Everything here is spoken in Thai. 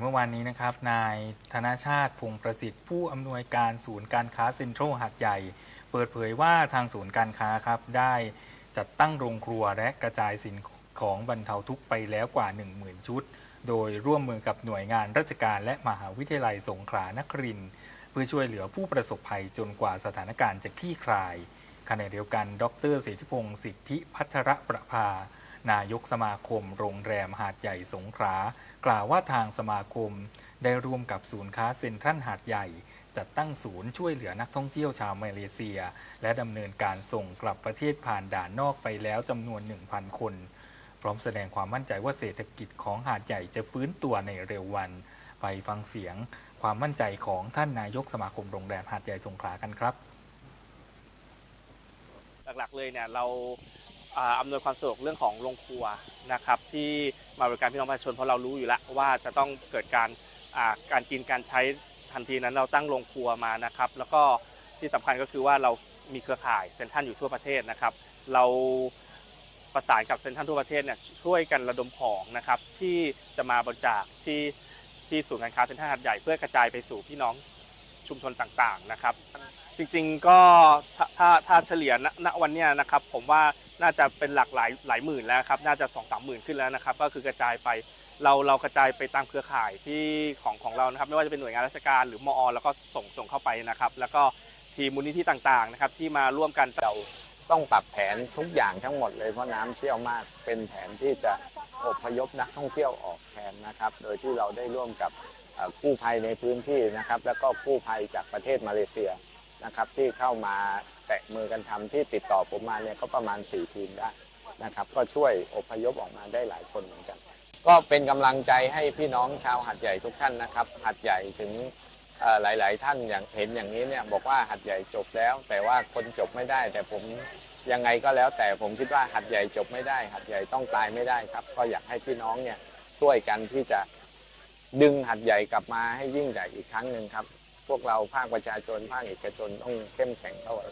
เมื่อวานนี้นะครับ นายธนชาติพงประสิทธิ์ผู้อำนวยการศูนย์การค้าเซ็นทรัลหาดใหญ่ เปิดเผยว่าทางศูนย์การค้าครับได้จัดตั้งโรงครัวและกระจายสินของบรรเทาทุกข์ไปแล้วกว่า 10,000 ชุด โดยร่วมมือกับหน่วยงานราชการและมหาวิทยาลัยสงขลานครินเพื่อช่วยเหลือผู้ประสบภัยจนกว่าสถานการณ์จะคลี่คลายขณะเดียวกัน ดรเสถิพงศ์สิทธิพัทรประภา นายกสมาคมโรงแรมหาดใหญ่สงขลากล่าวว่าทางสมาคมได้ร่วมกับศูนย์ค้าเซ็นทรัลหาดใหญ่ จัดตั้งศูนย์ช่วยเหลือนักท่องเที่ยวชาวมาเลเซีย และดำเนินการส่งกลับประเทศผ่านด่านนอกไปแล้วจำนวน 1,000 คน พร้อมแสดงความมั่นใจว่าเศรษฐกิจของหาดใหญ่จะฟื้นตัวในเร็ววัน ไปฟังเสียงความมั่นใจของท่านนายกสมาคมโรงแรมหาดใหญ่สงขลากันครับ หลักๆเลยเนี่ยเรา อำนวยความสะดวกเรื่องของโรงครัวนะครับที่มาบริการพี่น้องประชาชนเพราะเรารู้อยู่แล้วว่าจะต้องเกิดการการกินการใช้ทันทีนั้นเราตั้งโรงครัวมานะครับ แล้วก็ที่สำคัญก็คือว่าเรามีเครือข่ายเซ็นทรัลอยู่ทั่วประเทศนะครับ เราประสานกับเซ็นทรัลทั่วประเทศเนี่ยช่วยกันระดมของนะครับที่จะมาบริจาคที่ที่ศูนย์การค้าเซ็นทรัลหาดใหญ่เพื่อกระจายไปสู่พี่น้องชุมชนต่างๆนะครับ จริงๆก็ ถ้าถ้าเฉลี่ยณณวันเนี้ยนะครับ ผมว่าน่าจะเป็นหลักหลายหลายหมื่นแล้วครับน่าจะสองสามหมื่นขึ้นแล้วนะครับ ก็คือกระจายไปเราเรากระจายไปตามเครือข่ายที่ของของเรานะครับ ไม่ว่าจะเป็นหน่วยงานราชการหรือมอ แล้วก็ส่งส่งเข้าไปนะครับ แล้วก็ทีมมูลนิธิต่างๆนะครับ ที่มาร่วมกันเราต้องปรับแผนทุกอย่างทั้งหมดเลยเพราะน้ำเชี่ยวมากเป็นแผนที่จะอพยพนักท่องเที่ยวออกแทนนะครับ โดยที่เราได้ร่วมกับเอ่อกู้ภัยในพื้นที่นะครับ แล้วก็กู้ภัยจากประเทศมาเลเซียนะครับ ที่เข้ามา แตะมือกันทำที่ติดต่อผมมาเนี่ยก็ประมาณ 4 ทีมได้นะครับ ก็ช่วยอพยพออกมาได้หลายคนเหมือนกัน ก็เป็นกำลังใจให้พี่น้องชาวหัดใหญ่ทุกท่านนะครับ หัดใหญ่ถึงหลาย ๆ ท่านอย่างเห็นอย่างนี้เนี่ยบอกว่าหัดใหญ่จบแล้ว แต่ว่าคนจบไม่ได้ แต่ผมยังไงก็แล้วแต่ผมคิดว่าหัดใหญ่จบไม่ได้ หัดใหญ่ต้องตายไม่ได้ครับ ก็อยากให้พี่น้องเนี่ยช่วยกันที่จะดึงหัดใหญ่กลับมาให้ยิ่งใหญ่อีกครั้งหนึ่งครับ พวกเราภาคประชาชนภาคเอกชนต้องเข้มแข็งเข้าไว้